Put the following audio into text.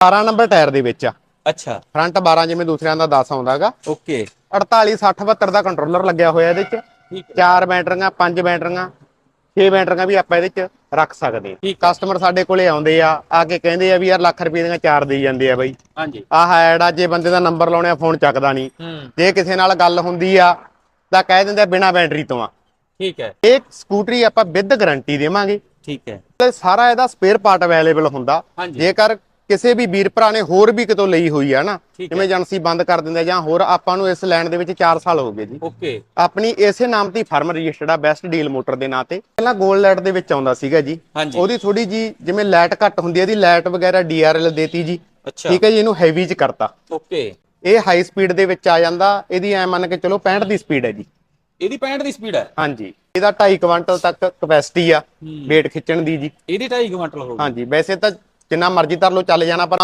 12 number tyre ਦੇ ਵਿੱਚ ਆ। ਅੱਛਾ। ਫਰੰਟ 12 ਜਿਵੇਂ ਦੂਸਰਿਆਂ ਦਾ 10 ਆਉਂਦਾਗਾ ਓਕੇ। 48 60 72 ਦਾ ਕੰਟਰੋਲਰ ਲੱਗਿਆ ਹੋਇਆ ਇਹਦੇ ਚ। ਠੀਕ ਚਾਰ ਬੈਟਰੀਆਂ ਪੰਜ ਬੈਟਰੀਆਂ 6 ਬੈਟਰੀਆਂ ਵੀ ਆਪਾਂ ਇਹਦੇ ਚ ਰੱਖ ਸਕਦੇ ਹਾਂ। ਠੀਕ। ਕਸਟਮਰ ਸਾਡੇ ਕੋਲੇ ਆਉਂਦੇ ਆ ਆ ਕੇ ਕਹਿੰਦੇ ਆ ਵੀ ਯਾਰ ਲੱਖ ਰੁਪਏ ਦੀਆਂ ਚਾਰ ਦੇਈ ਜਾਂਦੇ ਆ ਬਾਈ। ਹਾਂਜੀ। ਆਹ ਐਡ ਆ ਜੇ ਬੰਦੇ ਦਾ ਨੰਬਰ ਲਾਉਣੇ ਆ ਫੋਨ ਚੱਕਦਾ ਨਹੀਂ। ਹੂੰ। ਜੇ ਕਿਸੇ ਨਾਲ ਗੱਲ ਹੁੰਦੀ ਆ ਤਾਂ ਕਹਿ ਦਿੰਦੇ ਆ ਬਿਨਾ ਬੈਟਰੀ ਤੋਂ ਆ। ਠੀਕ ਹੈ। ਇਹ ਸਕੂਟਰੀ ਆਪਾਂ ਵਿਦ ਗਾਰੰਟੀ ਦੇਵਾਂਗੇ। ਠੀਕ ਹੈ। ਤੇ ਸਾਰਾ ਇਹਦਾ ਸਪੇਅਰ ਪਾਰਟ ਅਵੇਲੇਬਲ ਹੁੰਦਾ। ਹਾਂਜੀ। ਜੇਕਰ ਕਿਸੇ ਵੀ ਵੀਰ ਭਰਾ ਨੇ ਹੋਰ ਵੀ ਕਿਤੋਂ ਲਈ ਹੋਈ ਆ ਨਾ ਹੈ। ਜਿਵੇਂ ਏਜੰਸੀ ਬੰਦ ਕਰ ਦਿੰਦੇ ਜਾਂ ਹੋਰ ਆਪਾਂ ਨੂੰ ਇਸ ਲੈਣ ਦੇ ਵਿੱਚ 4 ਸਾਲ ਹੋ ਗਏ ਜੀ। ਓਕੇ। ਆਪਣੀ ਇਸੇ ਨਾਮ ਤੇ ਫਰਮ ਰਜਿਸਟਰਡ ਆ ਬੈਸਟ ਡੀਲ ਮੋਟਰ ਦੇ ਨਾਂ ਤੇ। ਪਹਿਲਾਂ 골ਡ ਲਾਈਟ ਦੇ ਵਿੱਚ ਆਉਂਦਾ ਸੀਗਾ ਜੀ। ਉਹਦੀ ਥੋੜੀ ਜੀ ਜਿਵੇਂ ਲਾਈਟ ਘੱਟ ਹੁੰਦੀ ਹੈ ਇਹਦੀ ਲਾਈਟ ਵਗੈਰਾ ਡੀਆਰਐਲ ਦੇਤੀ ਜੀ। ਠੀਕ ਹੈ ਜੀ ਇਹਨੂੰ ਹੈਵੀ ਚ ਕਰਤਾ। ਓਕੇ। ਇਹ ਹਾਈ ਸਪੀਡ ਦੇ ਵਿੱਚ ਆ ਜਾਂਦਾ। ਇਹਦੀ ਐ ਮੰਨ ਕੇ ਚਲੋ 65 ਦੀ ਸਪੀਡ ਹੈ ਜੀ। ਇਹਦੀ 65 ਦੀ ਸਪੀਡ ਹੈ? ਹਾਂਜੀ। ਇਹਦਾ 2.5 ਕੁਇੰਟਲ ਤੱਕ ਕਪੈਸਿਟੀ ਆ weight ਖਿੱਚਣ ਦੀ ਜੀ। ਇਹਦੀ 2.5 ਕੁਇੰਟਲ ਹੋਊਗੀ ਹਾਂਜੀ। ਵੈਸੇ ਤਾਂ ਜਿੰਨਾ ਮਰਜ਼ੀ ਤਰ ਲੋ ਚੱਲ ਜਾਣਾ ਪਰ